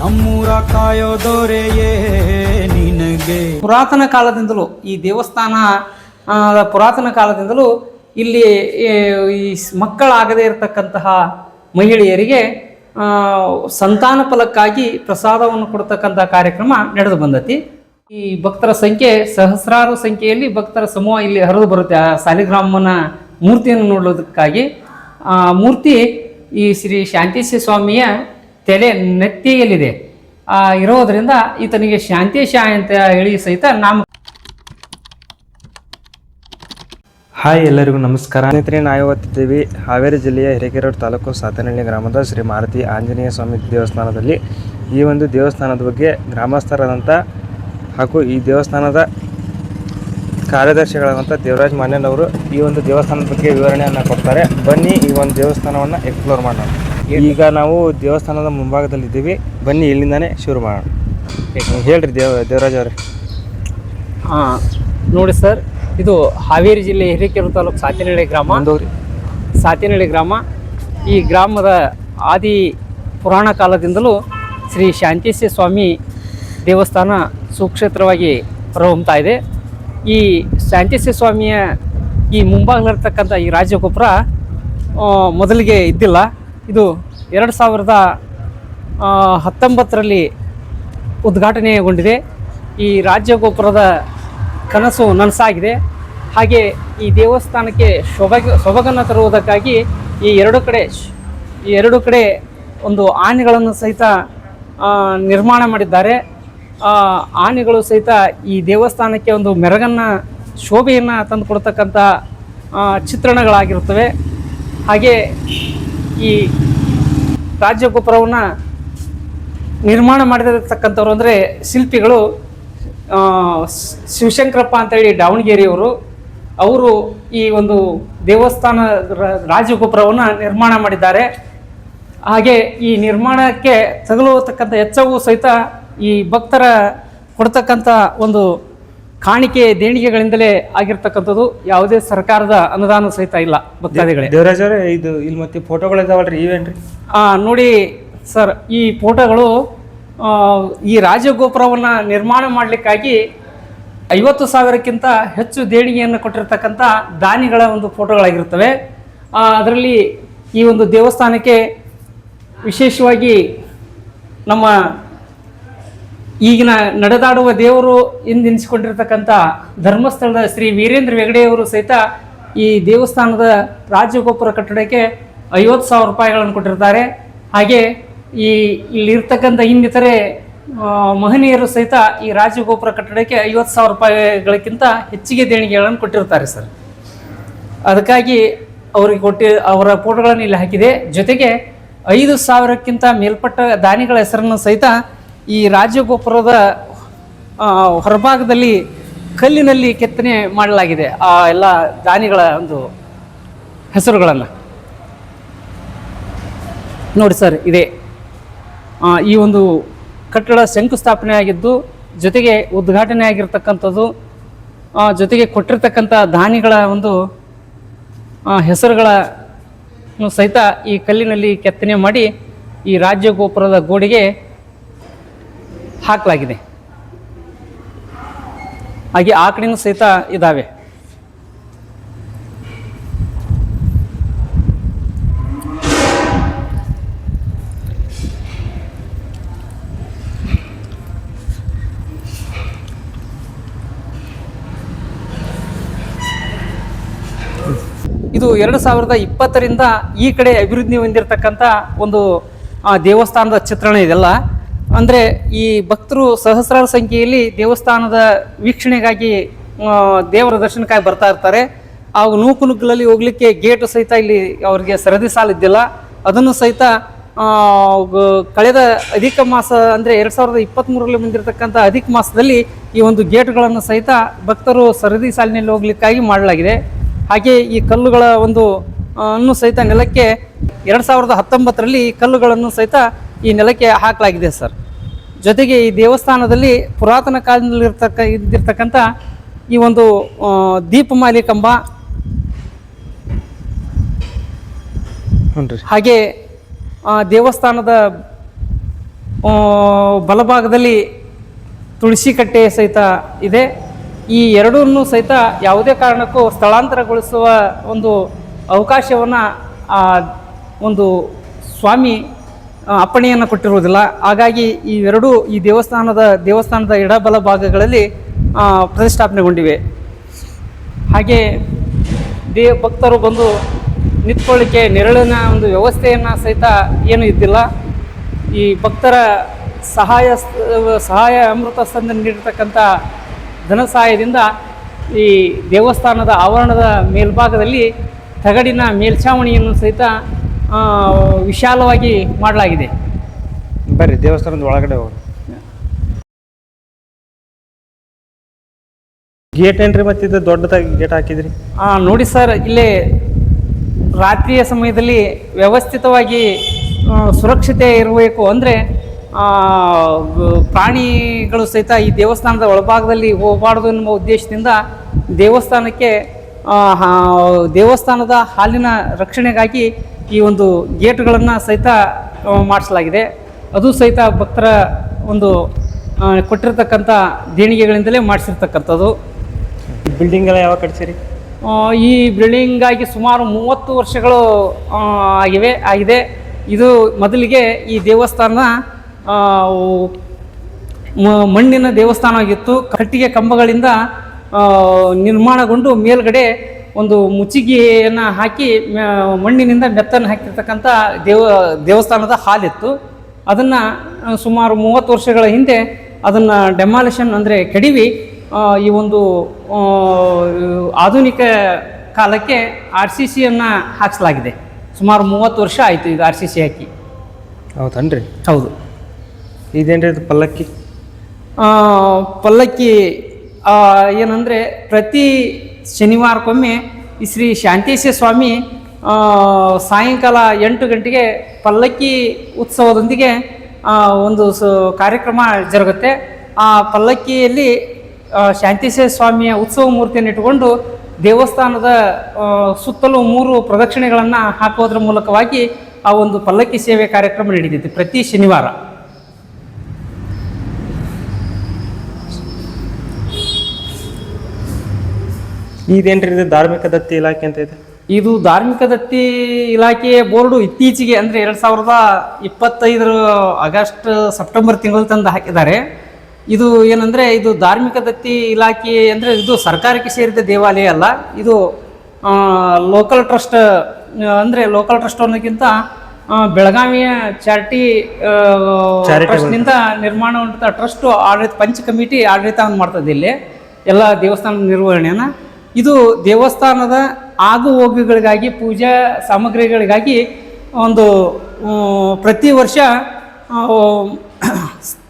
ನಮ್ಮೂರ ಕಾಯೋದೊರೆಯೇ ನಿನಗೆ. ಪುರಾತನ ಕಾಲದಿಂದಲೂ ಈ ದೇವಸ್ಥಾನ ಪುರಾತನ ಕಾಲದಿಂದಲೂ ಇಲ್ಲಿ ಈ ಮಕ್ಕಳಾಗದೇ ಇರತಕ್ಕಂತಹ ಮಹಿಳೆಯರಿಗೆ ಸಂತಾನ ಫಲಕ್ಕಾಗಿ ಪ್ರಸಾದವನ್ನು ಕೊಡ್ತಕ್ಕಂಥ ಕಾರ್ಯಕ್ರಮ ನಡೆದು ಬಂದತಿ. ಈ ಭಕ್ತರ ಸಂಖ್ಯೆ, ಸಹಸ್ರಾರು ಸಂಖ್ಯೆಯಲ್ಲಿ ಭಕ್ತರ ಸಮೂಹ ಇಲ್ಲಿ ಹರಿದು ಬರುತ್ತೆ. ಆ ಸಾಲಿಗ್ರಾಮನ ಮೂರ್ತಿಯನ್ನು ನೋಡೋದಕ್ಕಾಗಿ. ಆ ಮೂರ್ತಿ ಈ ಶ್ರೀ ಶಾಂತೇಶ್ವರ ಸ್ವಾಮಿಯ ತಲೆ ನೆತ್ತಿಯಲ್ಲಿದೆ. ಇರೋದರಿಂದ ಈತನಿಗೆ ಶಾಂತೇಶ ಅಂತ ಹೇಳಿ ಸಹಿತ ನಾಮ ಹಾಯ್ ಎಲ್ಲರಿಗೂ ನಮಸ್ಕಾರ. ಸ್ನೇಹಿತರೆ, ನಾವು ಇವತ್ತಿದ್ದೀವಿ ಹಾವೇರಿ ಜಿಲ್ಲೆಯ ಹಿರೇಕೆರೂರು ತಾಲೂಕು ಸಾತನಹಳ್ಳಿ ಗ್ರಾಮದ ಶ್ರೀ ಮಾರುತಿ ಆಂಜನೇಯ ಸ್ವಾಮಿ ದೇವಸ್ಥಾನದಲ್ಲಿ ಈ ಒಂದು ದೇವಸ್ಥಾನದ ಬಗ್ಗೆ ಗ್ರಾಮಸ್ಥರಾದಂಥ ಹಾಗೂ ಈ ದೇವಸ್ಥಾನದ ಕಾರ್ಯದರ್ಶಿಗಳಾದಂಥ ದೇವರಾಜ್ ಮಾನ್ಯನವರು ಈ ಒಂದು ದೇವಸ್ಥಾನದ ಬಗ್ಗೆ ವಿವರಣೆಯನ್ನು ಕೊಡ್ತಾರೆ. ಬನ್ನಿ ಈ ಒಂದು ದೇವಸ್ಥಾನವನ್ನು ಎಕ್ಸ್ಪ್ಲೋರ್ ಮಾಡೋಣ. ಈಗ ನಾವು ದೇವಸ್ಥಾನದ ಮುಂಭಾಗದಲ್ಲಿದ್ದೀವಿ. ಬನ್ನಿ ಇಲ್ಲಿಂದಾನೇ ಶುರು ಮಾಡೋಣ. ಹೇಳ್ರಿ ದೇವ ದೇವರಾಜ ಅವರೇ. ಹಾಂ ನೋಡಿ ಸರ್ ಇದು ಹಾವೇರಿ ಜಿಲ್ಲೆ ಹಿರೇಕೆರೂರು ತಾಲೂಕು ಸಾತಿನಹಳ್ಳಿ ಗ್ರಾಮ. ಸಾತಿನಹಳ್ಳಿ ಗ್ರಾಮ. ಈ ಗ್ರಾಮದ ಆದಿ ಪುರಾಣ ಕಾಲದಿಂದಲೂ ಶ್ರೀ ಶಾಂತೇಶ್ವರ ಸ್ವಾಮಿ ದೇವಸ್ಥಾನ ಸುಕ್ಷೇತ್ರವಾಗಿ ಹೊರಹೊಮ್ತಾ ಇದೆ. ಈ ಶಾಂತೇಶ್ವರ ಸ್ವಾಮಿಯ ಈ ಮುಂಭಾಗಲಿರ್ತಕ್ಕಂಥ ಈ ರಾಜಗೋಪುರ ಮೊದಲಿಗೆ ಇದ್ದಿಲ್ಲ. ಇದು ಎರಡು ಸಾವಿರದ ಹತ್ತೊಂಬತ್ತರಲ್ಲಿ ಉದ್ಘಾಟನೆಗೊಂಡಿದೆ. ಈ ರಾಜ್ಯ ಗೋಪುರದ ಕನಸು ನನಸಾಗಿದೆ. ಹಾಗೆ ಈ ದೇವಸ್ಥಾನಕ್ಕೆ ಶೊಬಗ ಸೊಬಗನ್ನು ತರುವುದಕ್ಕಾಗಿ ಈ ಎರಡು ಕಡೆ, ಈ ಎರಡು ಕಡೆ ಒಂದು ಆನೆಗಳನ್ನು ಸಹಿತ ನಿರ್ಮಾಣ ಮಾಡಿದ್ದಾರೆ. ಆನೆಗಳು ಸಹಿತ ಈ ದೇವಸ್ಥಾನಕ್ಕೆ ಒಂದು ಮೆರಗನ್ನು, ಶೋಭೆಯನ್ನು ತಂದುಕೊಡ್ತಕ್ಕಂಥ ಚಿತ್ರಣಗಳಾಗಿರುತ್ತವೆ. ಹಾಗೆ ಈ ರಾಜ್ಯ ಗೋಪುರವನ್ನು ನಿರ್ಮಾಣ ಮಾಡಿರತಕ್ಕಂಥವ್ರು ಅಂದರೆ ಶಿಲ್ಪಿಗಳು ಶಿವಶಂಕರಪ್ಪ ಅಂತೇಳಿ ದಾವಣಗೆರೆಯವರು. ಅವರು ಈ ಒಂದು ದೇವಸ್ಥಾನ ರಾಜಗೋಪುರವನ್ನು ನಿರ್ಮಾಣ ಮಾಡಿದ್ದಾರೆ. ಹಾಗೆ ಈ ನಿರ್ಮಾಣಕ್ಕೆ ತಗಲುವತಕ್ಕಂಥ ವೆಚ್ಚವೂ ಸಹಿತ ಈ ಭಕ್ತರ ಕೊಡ್ತಕ್ಕಂಥ ಒಂದು ಕಾಣಿಕೆ ದೇಣಿಗೆಗಳಿಂದಲೇ ಆಗಿರ್ತಕ್ಕಂಥದ್ದು ಯಾವುದೇ ಸರ್ಕಾರದ ಅನುದಾನ ಸಹಿತ ಇಲ್ಲ ಭಕ್ತಾದಿಗಳೇ. ದೇವರಾಜ್ ಅವರೇ ಇದು ಇಲ್ಲಿ ಮತ್ತೆ ಫೋಟೋಗಳು ಇದಾವಲ್ರಿ ಇವೇನ್ರಿ? ಆ, ನೋಡಿ ಸರ್ ಈ ಫೋಟೋಗಳು ಆ, ಈ ರಾಜಗೋಪುರವನ್ನು ನಿರ್ಮಾಣ ಮಾಡಲಿಕ್ಕಾಗಿ ಐವತ್ತು ಸಾವಿರಕ್ಕಿಂತ ಹೆಚ್ಚು ದೇಣಿಗೆಯನ್ನು ಕೊಟ್ಟಿರ್ತಕ್ಕಂಥ ದಾನಿಗಳ ಒಂದು ಫೋಟೋಗಳಾಗಿರ್ತವೆ ಅದರಲ್ಲಿ ಈ ಒಂದು ದೇವಸ್ಥಾನಕ್ಕೆ ವಿಶೇಷವಾಗಿ ನಮ್ಮ ಈಗಿನ ನಡೆದಾಡುವ ದೇವರು ಎಂದೆನಿಸಿಕೊಂಡಿರ್ತಕ್ಕಂಥ ಧರ್ಮಸ್ಥಳದ ಶ್ರೀ ವೀರೇಂದ್ರ ಹೆಗಡೆಯವರು ಸಹಿತ ಈ ದೇವಸ್ಥಾನದ ರಾಜಗೋಪುರ ಕಟ್ಟಡಕ್ಕೆ ಐವತ್ತು ಸಾವಿರ ರೂಪಾಯಿಗಳನ್ನು ಕೊಟ್ಟಿರ್ತಾರೆ. ಹಾಗೆ ಈ ಇಲ್ಲಿರ್ತಕ್ಕಂಥ ಇನ್ನಿತರೆ ಮಹನೀಯರು ಸಹಿತ ಈ ರಾಜಗೋಪುರ ಕಟ್ಟಡಕ್ಕೆ ಐವತ್ತು ಸಾವಿರ ರೂಪಾಯಿಗಳಕ್ಕಿಂತ ಹೆಚ್ಚಿಗೆ ದೇಣಿಗೆಗಳನ್ನು ಕೊಟ್ಟಿರ್ತಾರೆ ಸರ್. ಅದಕ್ಕಾಗಿ ಅವರಿಗೆ ಕೊಟ್ಟಿ, ಅವರ ಫೋಟೋಗಳನ್ನು ಇಲ್ಲಿ ಹಾಕಿದೆ. ಜೊತೆಗೆ ಐದು ಸಾವಿರಕ್ಕಿಂತ ಮೇಲ್ಪಟ್ಟ ದಾನಿಗಳ ಹೆಸರನ್ನು ಸಹಿತ ಈ ರಾಜಗೋಪುರದ ಹೊರಭಾಗದಲ್ಲಿ ಕಲ್ಲಿನಲ್ಲಿ ಕೆತ್ತನೆ ಮಾಡಲಾಗಿದೆ. ಆ ಎಲ್ಲ ದಾನಿಗಳ ಒಂದು ಹೆಸರುಗಳನ್ನು. ನೋಡಿ ಸರ್, ಇದೆ. ಈ ಒಂದು ಕಟ್ಟಡ ಶಂಕುಸ್ಥಾಪನೆ ಆಗಿದ್ದು, ಜೊತೆಗೆ ಉದ್ಘಾಟನೆ ಆಗಿರ್ತಕ್ಕಂಥದ್ದು ಜೊತೆಗೆ ಕೊಟ್ಟಿರ್ತಕ್ಕಂಥ ದಾನಿಗಳ ಒಂದು ಹೆಸರುಗಳ ಸಹಿತ ಈ ಕಲ್ಲಿನಲ್ಲಿ ಕೆತ್ತನೆ ಮಾಡಿ ಈ ರಾಜ್ಯ ಗೋಪುರದ ಗೋಡೆಗೆ ಹಾಕಲಾಗಿದೆ. ಹಾಗೆ ಆ ಕಡೆನೂ ಸಹಿತ ಇದ್ದಾವೆ ಇದು ಎರಡು ಸಾವಿರದ ಇಪ್ಪತ್ತರಿಂದ ಈ ಕಡೆ ಅಭಿವೃದ್ಧಿ ಹೊಂದಿರತಕ್ಕಂಥ ಒಂದು ದೇವಸ್ಥಾನದ ಚಿತ್ರಣ ಇದೆಲ್ಲ. ಅಂದರೆ ಈ ಭಕ್ತರು ಸಹಸ್ರಾರು ಸಂಖ್ಯೆಯಲ್ಲಿ ದೇವಸ್ಥಾನದ ವೀಕ್ಷಣೆಗಾಗಿ ದೇವರ ದರ್ಶನಕ್ಕಾಗಿ ಬರ್ತಾ ಇರ್ತಾರೆ. ಆ ನೂಕು ನುಗ್ಗಲಲ್ಲಿ ಹೋಗ್ಲಿಕ್ಕೆ ಗೇಟು ಸಹಿತ ಇಲ್ಲಿ ಅವರಿಗೆ ಸರದಿ ಸಾಲಿದ್ದಿಲ್ಲ. ಅದನ್ನು ಸಹಿತ ಕಳೆದ ಅಧಿಕ ಮಾಸ ಅಂದರೆ ಎರಡು ಸಾವಿರದ ಇಪ್ಪತ್ತ್ಮೂರರಲ್ಲಿ ಬಂದಿರತಕ್ಕಂಥ ಅಧಿಕ ಮಾಸದಲ್ಲಿ ಈ ಒಂದು ಗೇಟ್ಗಳನ್ನು ಸಹಿತ ಭಕ್ತರು ಸರದಿ ಸಾಲಿನಲ್ಲಿ ಹೋಗ್ಲಿಕ್ಕಾಗಿ ಮಾಡಲಾಗಿದೆ. ಹಾಗೆ ಈ ಕಲ್ಲುಗಳ ಒಂದು, ಅನ್ನು ಸಹಿತ ನೆಲಕ್ಕೆ ಎರಡು ಸಾವಿರದ ಹತ್ತೊಂಬತ್ತರಲ್ಲಿ ಈ ಕಲ್ಲುಗಳನ್ನು ಸಹಿತ ಈ ನೆಲಕ್ಕೆ ಹಾಕಲಾಗಿದೆ ಸರ್. ಜೊತೆಗೆ ಈ ದೇವಸ್ಥಾನದಲ್ಲಿ ಪುರಾತನ ಕಾಲದಲ್ಲಿರ್ತಕ್ಕ ಇದ್ದಿರ್ತಕ್ಕಂಥ ಈ ಒಂದು ದೀಪಮಾಲಿ ಕಂಬ ಹಾಗೆ ಆ, ದೇವಸ್ಥಾನದ ಬಲಭಾಗದಲ್ಲಿ ತುಳಸಿ ಕಟ್ಟೆ ಸಹಿತ ಇದೆ. ಈ ಎರಡನ್ನೂ ಸಹಿತ ಯಾವುದೇ ಕಾರಣಕ್ಕೂ ಸ್ಥಳಾಂತರಗೊಳಿಸುವ ಒಂದು ಅವಕಾಶವನ್ನು ಒಂದು ಸ್ವಾಮಿ ಅಪ್ಪಣೆಯನ್ನು ಕೊಟ್ಟಿರುವುದಿಲ್ಲ. ಹಾಗಾಗಿ ಇವೆರಡೂ ಈ ದೇವಸ್ಥಾನದ ದೇವಸ್ಥಾನದ ಎಡಬಲ ಭಾಗಗಳಲ್ಲಿ ಪ್ರತಿಷ್ಠಾಪನೆಗೊಂಡಿವೆ. ಹಾಗೆ ದೇ, ಭಕ್ತರು ಬಂದು ನಿಂತ್ಕೊಳ್ಳಿಕ್ಕೆ ನೆರಳಿನ ಒಂದು ವ್ಯವಸ್ಥೆಯನ್ನು ಸಹಿತ ಏನು ಇದ್ದಿಲ್ಲ. ಈ ಭಕ್ತರ ಸಹಾಯ ಸಹಾಯ ಅಮೃತ ಸಂದ ನೀಡಿರ್ತಕ್ಕಂಥ ಧನ ಸಹಾಯದಿಂದ ಈ ದೇವಸ್ಥಾನದ ಆವರಣದ ಮೇಲ್ಭಾಗದಲ್ಲಿ ತಗಡಿನ ಮೇಲ್ಛಾವಣಿಯನ್ನು ಸಹಿತ ವಿಶಾಲವಾಗಿ ಮಾಡಲಾಗಿದೆ. ಬರ್ರಿ ದೇವಸ್ಥಾನದ ಒಳಗಡೆ ಹೋಗಿ ಗೇಟ್ ಏನ್ರಿ ಮತ್ತೆ ಇದು? ದೊಡ್ಡದಾಗಿ ಗೇಟ್ ಹಾಕಿದ್ರಿ? ಆ, ನೋಡಿ ಸರ್ ಇಲ್ಲಿ ರಾತ್ರಿಯ ಸಮಯದಲ್ಲಿ ವ್ಯವಸ್ಥಿತವಾಗಿ ಆ, ಸುರಕ್ಷತೆ ಇರಬೇಕು ಅಂದರೆ ಪ್ರಾಣಿಗಳು ಸಹಿತ ಈ ದೇವಸ್ಥಾನದ ಒಳಭಾಗದಲ್ಲಿ ಹೋಗಬಾರ್ದು ಎನ್ನುವ ಉದ್ದೇಶದಿಂದ ದೇವಸ್ಥಾನಕ್ಕೆ ಆ, ಹಾ- ದೇವಸ್ಥಾನದ ಹಾಲಿನ ರಕ್ಷಣೆಗಾಗಿ ಈ ಒಂದು ಗೇಟ್ಗಳನ್ನು ಸಹಿತ ಮಾಡಿಸಲಾಗಿದೆ. ಅದು ಸಹಿತ ಭಕ್ತರ ಒಂದು ಕೊಟ್ಟಿರ್ತಕ್ಕಂಥ ದೇಣಿಗೆಗಳಿಂದಲೇ ಮಾಡಿಸಿರ್ತಕ್ಕಂಥದ್ದು. ಬಿಲ್ಡಿಂಗ್ ಎಲ್ಲ ಯಾವಾಗ ಕಟ್ಸಿರಿ? ಈ ಬಿಲ್ಡಿಂಗ್ ಆಗಿ ಸುಮಾರು ಮೂವತ್ತು ವರ್ಷಗಳು ಆಗಿವೆ ಆಗಿದೆ. ಇದು ಮೊದಲಿಗೆ ಈ ದೇವಸ್ಥಾನ ಮಣ್ಣಿನ ದೇವಸ್ಥಾನವಾಗಿತ್ತು ಕಟ್ಟಿಗೆ ಕಂಬಗಳಿಂದ ನಿರ್ಮಾಣಗೊಂಡು ಮೇಲ್ಗಡೆ ಒಂದು ಮುಚ್ಚಿಗೆಯನ್ನು ಹಾಕಿ ಮಣ್ಣಿನಿಂದ ಮೆತ್ತನ್ನು ಹಾಕಿರ್ತಕ್ಕಂಥ ದೇವ ದೇವಸ್ಥಾನದ ಹಾಲಿತ್ತು. ಅದನ್ನು ಸುಮಾರು ಮೂವತ್ತು ವರ್ಷಗಳ ಹಿಂದೆ ಅದನ್ನು ಡೆಮಾಲಿಷನ್ ಅಂದರೆ ಕಡಿವಿ ಈ ಒಂದು ಆಧುನಿಕ ಕಾಲಕ್ಕೆ ಆರ್ ಸಿ ಸಿಯನ್ನು ಹಾಕಿಸಲಾಗಿದೆ. ಸುಮಾರು ಮೂವತ್ತು ವರ್ಷ ಆಯಿತು ಇದು ಆರ್ ಸಿ ಸಿ ಹಾಕಿ. ಹೌದನ್ರಿ? ಹೌದು. ಇದೇನ್ರಿ ಇದು ಪಲ್ಲಕ್ಕಿ? ಪಲ್ಲಕ್ಕಿ ಏನಂದರೆ ಪ್ರತಿ ಶನಿವಾರಕ್ಕೊಮ್ಮೆ ಈ ಶ್ರೀ ಶಾಂತೇಶ ಸ್ವಾಮಿ ಸಾಯಂಕಾಲ ಎಂಟು ಗಂಟೆಗೆ ಪಲ್ಲಕ್ಕಿ ಉತ್ಸವದೊಂದಿಗೆ ಒಂದು ಸ, ಕಾರ್ಯಕ್ರಮ ಜರುಗುತ್ತೆ. ಆ ಪಲ್ಲಕ್ಕಿಯಲ್ಲಿ ಶಾಂತೇಶ ಸ್ವಾಮಿಯ ಉತ್ಸವ ಮೂರ್ತಿಯನ್ನು ಇಟ್ಟುಕೊಂಡು ದೇವಸ್ಥಾನದ ಸುತ್ತಲೂ ಮೂರು ಪ್ರದಕ್ಷಿಣೆಗಳನ್ನು ಹಾಕೋದ್ರ ಮೂಲಕವಾಗಿ ಆ ಒಂದು ಪಲ್ಲಕ್ಕಿ ಸೇವೆ ಕಾರ್ಯಕ್ರಮ ನಡೀತೈತಿ ಪ್ರತಿ ಶನಿವಾರ. ಇದೇನ್ರಿ ಇದು ಧಾರ್ಮಿಕ ದತ್ತಿ ಇಲಾಖೆ ಅಂತ ಇದೆ? ಇದು ಧಾರ್ಮಿಕ ದತ್ತಿ ಇಲಾಖೆಯ ಬೋರ್ಡು ಇತ್ತೀಚೆಗೆ ಅಂದರೆ ಎರಡು ಸಾವಿರದ ಇಪ್ಪತ್ತೈದರ ಆಗಸ್ಟ್ ಸೆಪ್ಟೆಂಬರ್ ತಿಂಗಳು ತಂದು ಹಾಕಿದ್ದಾರೆ. ಇದು ಏನಂದರೆ ಇದು ಧಾರ್ಮಿಕ ದತ್ತಿ ಇಲಾಖೆ ಅಂದರೆ ಇದು ಸರ್ಕಾರಕ್ಕೆ ಸೇರಿದ ದೇವಾಲಯ ಅಲ್ಲ. ಇದು ಲೋಕಲ್ ಟ್ರಸ್ಟ್ ಅಂದರೆ ಲೋಕಲ್ ಟ್ರಸ್ಟ್ ಅನ್ನೋಕ್ಕಿಂತ ಬೆಳಗಾವಿಯ ಚಾರಿಟಿ ಟ್ರಸ್ಟ್ನಿಂದ ನಿರ್ಮಾಣಗೊಂಡ ಟ್ರಸ್ಟ್ ಆಡಳಿತ ಪಂಚ ಕಮಿಟಿ ಆಡಳಿತವನ್ನು ಮಾಡ್ತದೆ ಇಲ್ಲಿ. ಎಲ್ಲ ದೇವಸ್ಥಾನದ ನಿರ್ವಹಣೆಯನ್ನು. ಇದು ದೇವಸ್ಥಾನದ ಆಗು ಹೋಗುಗಳಿಗಾಗಿ ಪೂಜಾ ಸಾಮಗ್ರಿಗಳಿಗಾಗಿ ಒಂದು ಪ್ರತಿ ವರ್ಷ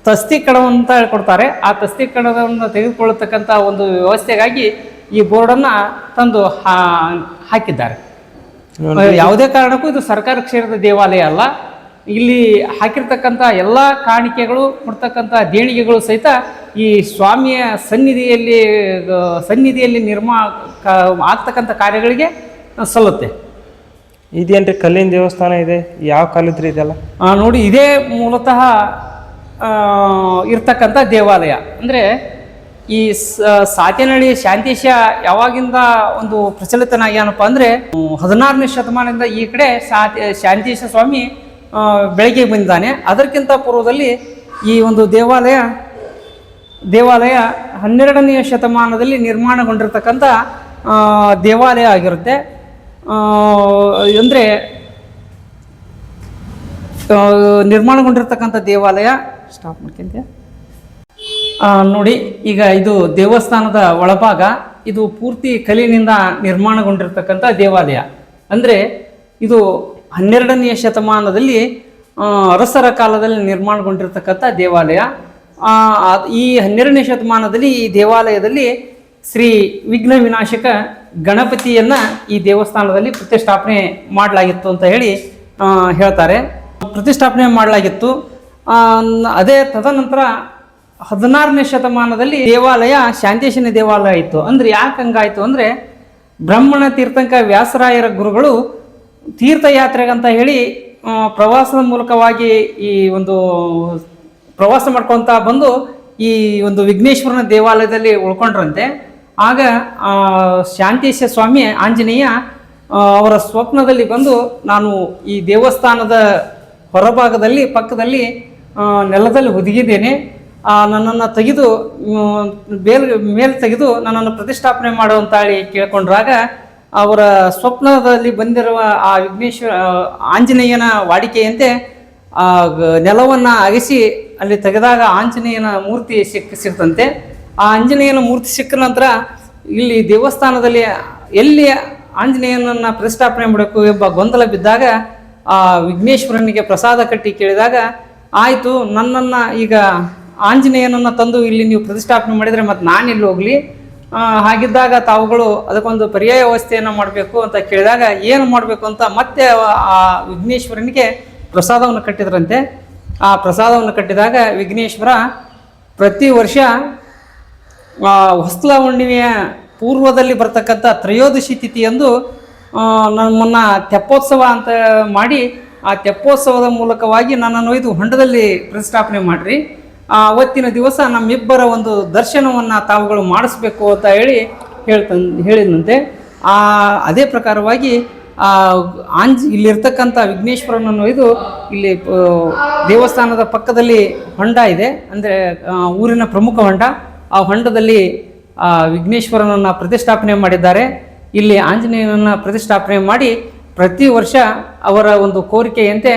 ತಸ್ತಿ ಕಣವಂತ ಕೊಡ್ತಾರೆ. ಆ ತಸ್ತಿ ಕಣವನ್ನು ತೆಗೆದುಕೊಳ್ಳತಕ್ಕಂಥ ಒಂದು ವ್ಯವಸ್ಥೆಗಾಗಿ ಈ ಬೋರ್ಡನ್ನು ತಂದು ಹಾ- ಹಾಕಿದ್ದಾರೆ. ಯಾವುದೇ ಕಾರಣಕ್ಕೂ ಇದು ಸರ್ಕಾರ ಕ್ಷೇತ್ರದ ದೇವಾಲಯ ಅಲ್ಲ. ಇಲ್ಲಿ ಹಾಕಿರ್ತಕ್ಕಂಥ ಎಲ್ಲ ಕಾಣಿಕೆಗಳು ಕೊಡ್ತಕ್ಕಂಥ ದೇಣಿಗೆಗಳು ಸಹಿತ ಈ ಸ್ವಾಮಿಯ ಸನ್ನಿಧಿಯಲ್ಲಿ ಸನ್ನಿಧಿಯಲ್ಲಿ ನಿರ್ಮಾ ಕ- ಆಗ್ತಕ್ಕಂಥ ಕಾರ್ಯಗಳಿಗೆ ಸಲ್ಲುತ್ತೆ. ಇದೇನ್ರಿ ಕಲ್ಲಿನ ದೇವಸ್ಥಾನ ಇದೆ? ಯಾವ ಕಾಲದ್ರಿ ಇದೆಲ್ಲ? ನೋಡಿ ಇದೇ ಮೂಲತಃ ಇರ್ತಕ್ಕಂಥ ದೇವಾಲಯ. ಅಂದರೆ ಈ ಸಾತೇನಹಳ್ಳಿ ಶಾಂತೇಶ ಯಾವಾಗಿಂದ ಒಂದು ಪ್ರಚಲಿತನಾಗ್ಯಾನಪ್ಪ ಅಂದರೆ ಹದಿನಾರನೇ ಶತಮಾನದಿಂದ ಈ ಕಡೆ ಶಾಂತೇಶ ಸ್ವಾಮಿ ಬೆಳಗ್ಗೆ ಬಂದಿದ್ದಾನೆ. ಅದಕ್ಕಿಂತ ಪೂರ್ವದಲ್ಲಿ ಈ ಒಂದು ದೇವಾಲಯ ದೇವಾಲಯ ಹನ್ನೆರಡನೆಯ ಶತಮಾನದಲ್ಲಿ ನಿರ್ಮಾಣಗೊಂಡಿರ್ತಕ್ಕಂಥ ದೇವಾಲಯ ಆಗಿರುತ್ತೆ. ಅಂದರೆ ನಿರ್ಮಾಣಗೊಂಡಿರ್ತಕ್ಕಂಥ ದೇವಾಲಯ ಸ್ಟಾಪ್ ಮಾಡ್ಕೊಂತೀಯ? ನೋಡಿ, ಈಗ ಇದು ದೇವಸ್ಥಾನದ ಒಳಭಾಗ, ಇದು ಪೂರ್ತಿ ಕಲ್ಲಿನಿಂದ ನಿರ್ಮಾಣಗೊಂಡಿರ್ತಕ್ಕಂಥ ದೇವಾಲಯ. ಅಂದರೆ, ಇದು ಹನ್ನೆರಡನೆಯ ಶತಮಾನದಲ್ಲಿ ಅರಸರ ಕಾಲದಲ್ಲಿ ನಿರ್ಮಾಣಗೊಂಡಿರ್ತಕ್ಕಂಥ ದೇವಾಲಯ. ಈ ಹನ್ನೆರಡನೇ ಶತಮಾನದಲ್ಲಿ ಈ ದೇವಾಲಯದಲ್ಲಿ ಶ್ರೀ ವಿಘ್ನ ವಿನಾಶಕ ಗಣಪತಿಯನ್ನ ಈ ದೇವಸ್ಥಾನದಲ್ಲಿ ಪ್ರತಿಷ್ಠಾಪನೆ ಮಾಡಲಾಗಿತ್ತು ಅಂತ ಹೇಳಿ ಹೇಳ್ತಾರೆ. ಪ್ರತಿಷ್ಠಾಪನೆ ಮಾಡಲಾಗಿತ್ತು. ಅದೇ ತದನಂತರ ಹದಿನಾರನೇ ಶತಮಾನದಲ್ಲಿ ದೇವಾಲಯ ಶಾಂತೇಶನ ದೇವಾಲಯ ಇತ್ತು ಅಂದರೆ ಯಾಕೆ ಹಂಗಾಯಿತು ಅಂದರೆ ಬ್ರಹ್ಮಣ ತೀರ್ಥಂಕ ವ್ಯಾಸರಾಯರ ಗುರುಗಳು ತೀರ್ಥಯಾತ್ರೆಗಂತ ಹೇಳಿ ಪ್ರವಾಸದ ಮೂಲಕವಾಗಿ ಈ ಒಂದು ಪ್ರವಾಸ ಮಾಡ್ಕೊತ ಬಂದು ಈ ಒಂದು ವಿಘ್ನೇಶ್ವರನ ದೇವಾಲಯದಲ್ಲಿ ಉಳ್ಕೊಂಡ್ರಂತೆ. ಆಗ ಶಾಂತೇಶ ಸ್ವಾಮಿ ಆಂಜನೇಯ ಅವರ ಸ್ವಪ್ನದಲ್ಲಿ ಬಂದು ನಾನು ಈ ದೇವಸ್ಥಾನದ ಹೊರಭಾಗದಲ್ಲಿ, ಪಕ್ಕದಲ್ಲಿ ನೆಲದಲ್ಲಿ ಹುದುಗಿದ್ದೇನೆ. ನನ್ನನ್ನು ತೆಗೆದು ಬೇಲ್, ಮೇಲೆ ತೆಗೆದು ನನ್ನನ್ನು ಪ್ರತಿಷ್ಠಾಪನೆ ಮಾಡುವಂತ ಹೇಳಿ ಕೇಳ್ಕೊಂಡ್ರಾಗ ಅವರ ಸ್ವಪ್ನದಲ್ಲಿ ಬಂದಿರುವ ಆ ವಿಘ್ನೇಶ್ವರ ಆಂಜನೇಯನ ವಾಡಿಕೆಯಂತೆ ಆ, ನೆಲವನ್ನು ಅಗಸಿ ಅಲ್ಲಿ ತೆಗೆದಾಗ ಆಂಜನೇಯನ ಮೂರ್ತಿ ಸಿಕ್, ಸಿಕ್ತಂತೆ. ಆ ಆಂಜನೇಯನ ಮೂರ್ತಿ ಸಿಕ್ಕ ನಂತರ ಇಲ್ಲಿ ದೇವಸ್ಥಾನದಲ್ಲಿ ಎಲ್ಲಿ ಆಂಜನೇಯನನ್ನು ಪ್ರತಿಷ್ಠಾಪನೆ ಮಾಡಬೇಕು ಎಂಬ ಗೊಂದಲ ಬಿದ್ದಾಗ, ಆ ವಿಘ್ನೇಶ್ವರನಿಗೆ ಪ್ರಸಾದ ಕಟ್ಟಿ ಕೇಳಿದಾಗ, ಆಯಿತು, ನನ್ನನ್ನು ಈಗ ಆಂಜನೇಯನನ್ನು ತಂದು ಇಲ್ಲಿ ನೀವು ಪ್ರತಿಷ್ಠಾಪನೆ ಮಾಡಿದರೆ ಮತ್ತು ನಾನೆಲ್ಲಿ ಹೋಗಲಿ? ಹಾಗಿದ್ದಾಗ ತಾವುಗಳು ಅದಕ್ಕೊಂದು ಪರ್ಯಾಯ ವ್ಯವಸ್ಥೆಯನ್ನು ಮಾಡಬೇಕು ಅಂತ ಕೇಳಿದಾಗ, ಏನು ಮಾಡಬೇಕು ಅಂತ ಮತ್ತೆ ಆ ವಿಘ್ನೇಶ್ವರನಿಗೆ ಪ್ರಸಾದವನ್ನು ಕಟ್ಟಿದ್ರಂತೆ. ಆ ಪ್ರಸಾದವನ್ನು ಕಟ್ಟಿದಾಗ ವಿಘ್ನೇಶ್ವರ ಪ್ರತಿ ವರ್ಷ ಹೊಸ್ಲ ಹುಣ್ಣಿಮೆಯ ಪೂರ್ವದಲ್ಲಿ ಬರ್ತಕ್ಕಂಥ ತ್ರಯೋದಶಿ ತಿಥಿಯಂದು ನಮ್ಮನ್ನು ತೆಪ್ಪೋತ್ಸವ ಅಂತ ಮಾಡಿ, ಆ ತೆಪ್ಪೋತ್ಸವದ ಮೂಲಕವಾಗಿ ನನ್ನನ್ನು ಒಯ್ದು ಹೊಂಡದಲ್ಲಿ ಪ್ರತಿಷ್ಠಾಪನೆ ಮಾಡಿರಿ. ಆ, ಅವತ್ತಿನ ದಿವಸ ನಮ್ಮಿಬ್ಬರ ಒಂದು ದರ್ಶನವನ್ನು ತಾವುಗಳು ಮಾಡಿಸ್ಬೇಕು ಅಂತ ಹೇಳಿ ಹೇಳ್ತನ್ ಹೇಳಿದಂತೆ ಆ, ಅದೇ ಪ್ರಕಾರವಾಗಿ ಆಂಜ್ ಇಲ್ಲಿರ್ತಕ್ಕಂಥ ವಿಘ್ನೇಶ್ವರನನ್ನು ಇದು ಇಲ್ಲಿ ದೇವಸ್ಥಾನದ ಪಕ್ಕದಲ್ಲಿ ಹೊಂಡ ಇದೆ. ಅಂದರೆ ಊರಿನ ಪ್ರಮುಖ ಹೊಂಡ. ಆ ಹೊಂಡದಲ್ಲಿ ಆ ವಿಘ್ನೇಶ್ವರನನ್ನ ಪ್ರತಿಷ್ಠಾಪನೆ ಮಾಡಿದ್ದಾರೆ. ಇಲ್ಲಿ ಆಂಜನೇಯನನ್ನು ಪ್ರತಿಷ್ಠಾಪನೆ ಮಾಡಿ ಪ್ರತಿ ವರ್ಷ ಅವರ ಒಂದು ಕೋರಿಕೆಯಂತೆ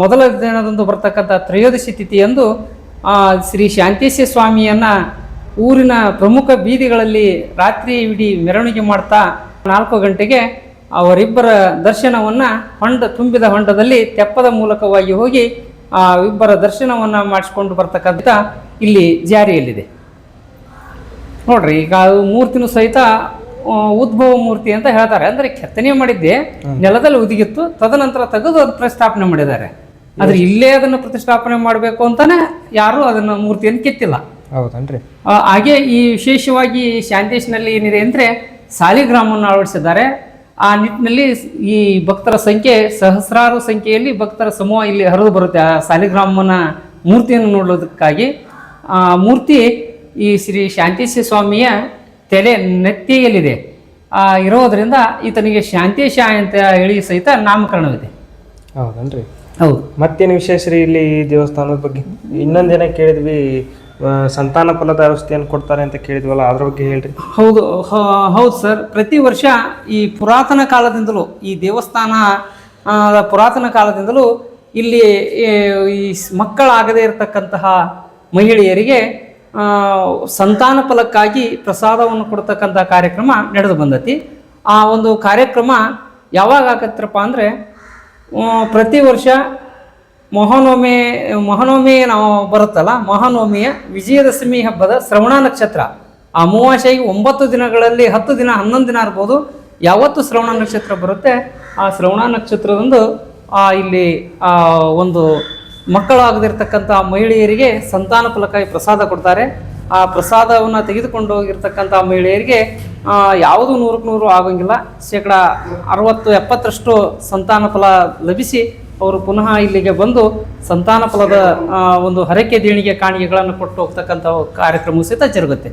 ಮೊದಲ ದಿನದಂದು ಬರ್ತಕ್ಕಂಥ ತ್ರಯೋದಶಿ ತಿಥಿಯಂದು ಆ, ಶ್ರೀ ಶಾಂತೇಶ್ವರ ಸ್ವಾಮಿಯನ್ನ ಊರಿನ ಪ್ರಮುಖ ಬೀದಿಗಳಲ್ಲಿ ರಾತ್ರಿ ಇಡೀ ಮೆರವಣಿಗೆ ಮಾಡ್ತಾ ನಾಲ್ಕು ಗಂಟೆಗೆ ಅವರಿಬ್ಬರ ದರ್ಶನವನ್ನ ಹೊಂಡ ತುಂಬಿದ ಹೊಂಡದಲ್ಲಿ ತೆಪ್ಪದ ಮೂಲಕವಾಗಿ ಹೋಗಿ ಆ ಇಬ್ಬರ ದರ್ಶನವನ್ನ ಮಾಡಿಸ್ಕೊಂಡು ಬರ್ತಕ್ಕಂಥ ಇಲ್ಲಿ ಜಾರಿಯಲ್ಲಿದೆ. ನೋಡ್ರಿ ಈಗ ಅದು ಮೂರ್ತಿನೂ ಸಹಿತ ಉದ್ಭವ ಮೂರ್ತಿ ಅಂತ ಹೇಳ್ತಾರೆ. ಅಂದ್ರೆ ಕೆತ್ತನೆ ಮಾಡಿದ್ದೆ ನೆಲದಲ್ಲಿ ಉದುಗಿತ್ತು ತದನಂತರ ತೆಗೆದು ಅದು ಪ್ರತಿಷ್ಠಾಪನೆ ಮಾಡಿದ್ದಾರೆ. ಆದ್ರೆ ಇಲ್ಲೇ ಅದನ್ನು ಪ್ರತಿಷ್ಠಾಪನೆ ಮಾಡಬೇಕು ಅಂತಾನೆ ಯಾರು ಅದನ್ನ ಮೂರ್ತಿಯನ್ನು ಕೆತ್ತಿಲ್ಲ. ಹೌದನ್ರಿ. ಹಾಗೆ ಈ ವಿಶೇಷವಾಗಿ ಶಾಂತೇಶ್ನಲ್ಲಿ ಏನಿದೆ ಅಂದರೆ ಸಾಲಿಗ್ರಾಮವನ್ನು ಅಳವಡಿಸಿದ್ದಾರೆ. ಆ ನಿಟ್ಟಿನಲ್ಲಿ ಈ ಭಕ್ತರ ಸಂಖ್ಯೆ ಸಹಸ್ರಾರು ಸಂಖ್ಯೆಯಲ್ಲಿ ಭಕ್ತರ ಸಮೂಹ ಇಲ್ಲಿ ಹರಿದು ಬರುತ್ತೆ. ಆ ಸಾಲಿಗ್ರಾಮನ ಮೂರ್ತಿಯನ್ನು ನೋಡೋದಕ್ಕಾಗಿ. ಆ ಮೂರ್ತಿ ಈ ಶ್ರೀ ಶಾಂತೇಶ ಸ್ವಾಮಿಯ ತಲೆ ನೆತ್ತಿಯಲ್ಲಿದೆ. ಆ ಇರೋದರಿಂದ ಈತನಿಗೆ ಶಾಂತೇಶ ಅಂತ ಹೇಳಿ ಸಹಿತ ನಾಮಕರಣವಿದೆ. ಹೌದನ್ರಿ. ಹೌದು. ಮತ್ತೇನು ವಿಶೇಷ ರೀ ಇಲ್ಲಿ ದೇವಸ್ಥಾನದ ಬಗ್ಗೆ? ಇನ್ನೊಂದೇನ ಕೇಳಿದ್ವಿ ಸಂತಾನ ಫಲದ ವ್ಯವಸ್ಥೆಯನ್ನು ಕೊಡ್ತಾರೆ ಅಂತ ಕೇಳಿದ್ವಲ್ಲ, ಅದ್ರ ಬಗ್ಗೆ ಹೇಳ್ರಿ. ಹೌದು ಹೌದು ಸರ್. ಪ್ರತಿ ವರ್ಷ ಈ ಪುರಾತನ ಕಾಲದಿಂದಲೂ, ಈ ದೇವಸ್ಥಾನ ಪುರಾತನ ಕಾಲದಿಂದಲೂ ಇಲ್ಲಿ, ಈ ಮಕ್ಕಳಾಗದೇ ಇರತಕ್ಕಂತಹ ಮಹಿಳೆಯರಿಗೆ ಸಂತಾನ ಫಲಕ್ಕಾಗಿ ಪ್ರಸಾದವನ್ನು ಕೊಡ್ತಕ್ಕಂಥ ಕಾರ್ಯಕ್ರಮ ನಡೆದು ಬಂದತಿ. ಆ ಒಂದು ಕಾರ್ಯಕ್ರಮ ಯಾವಾಗ ಆಗತ್ತಪ್ಪ ಅಂದರೆ ಪ್ರತಿ ವರ್ಷ ಮಹಾನವಮಿ ಮಹಾನವಮಿ ನಾವು ಬರುತ್ತಲ್ಲ, ಮಹಾನವಮಿಯ ವಿಜಯದಶಮಿ ಹಬ್ಬದ ಶ್ರವಣ ನಕ್ಷತ್ರ. ಆ ಅಮಾವಾಸ್ಯೆಗೆ ಒಂಬತ್ತು ದಿನಗಳಲ್ಲಿ ಹತ್ತು ದಿನ, ಹನ್ನೊಂದು ದಿನ ಇರ್ಬೋದು. ಯಾವತ್ತು ಶ್ರವಣ ನಕ್ಷತ್ರ ಬರುತ್ತೆ? ಆ ಶ್ರವಣ ನಕ್ಷತ್ರದಂದು, ಆ ಇಲ್ಲಿ, ಆ ಒಂದು ಮಕ್ಕಳಾಗದಿರ್ತಕ್ಕಂಥ ಮಹಿಳೆಯರಿಗೆ ಸಂತಾನ ಫಲಕ್ಕಾಗಿ ಪ್ರಸಾದ ಕೊಡ್ತಾರೆ. ಆ ಪ್ರಸಾದವನ್ನು ತೆಗೆದುಕೊಂಡು ಹೋಗಿರ್ತಕ್ಕಂಥ ಮಹಿಳೆಯರಿಗೆ ಯಾವುದು ನೂರಕ್ಕೆ ನೂರು ಆಗೋಂಗಿಲ್ಲ. ಶೇಕಡ ಅರವತ್ತು, ಎಪ್ಪತ್ತರಷ್ಟು ಸಂತಾನ ಫಲ ಲಭಿಸಿ ಅವರು ಪುನಃ ಇಲ್ಲಿಗೆ ಬಂದು ಸಂತಾನ ಫಲದ ಒಂದು ಹರಕೆ ದೇಣಿಗೆ ಕಾಣಿಕೆಗಳನ್ನು ಕೊಟ್ಟು ಹೋಗ್ತಕ್ಕಂಥ ಕಾರ್ಯಕ್ರಮ ಸಹಿತ ಜರುಗುತ್ತೆ.